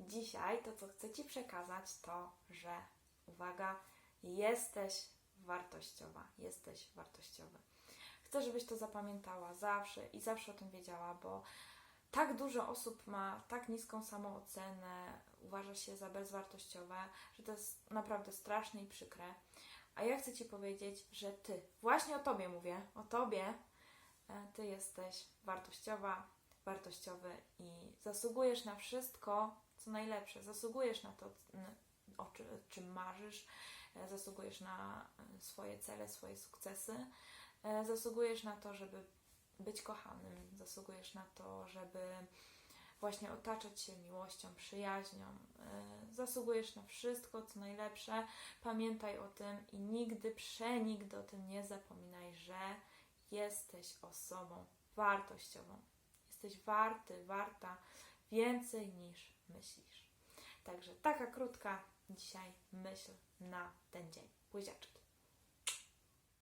dzisiaj to, co chcę Ci przekazać, to, że uwaga, jesteś wartościowa, jesteś wartościowy. Chcę, żebyś to zapamiętała zawsze i zawsze o tym wiedziała, bo tak dużo osób ma tak niską samoocenę, uważa się za bezwartościowe, że to jest naprawdę straszne i przykre. A ja chcę Ci powiedzieć, że Ty, właśnie o Tobie mówię, o Tobie, e, Ty jesteś wartościowa, wartościowy i zasługujesz na wszystko, co najlepsze. Zasługujesz na to, o czy, czym marzysz, e, zasługujesz na e, swoje cele, swoje sukcesy, e, zasługujesz na to, żeby być kochanym, zasługujesz na to, żeby właśnie otaczać się miłością, przyjaźnią, zasługujesz na wszystko, co najlepsze. Pamiętaj o tym i nigdy, przenigdy o tym nie zapominaj, że jesteś osobą wartościową. Jesteś warty, warta więcej niż myślisz. Także taka krótka dzisiaj myśl na ten dzień. Buziaczki.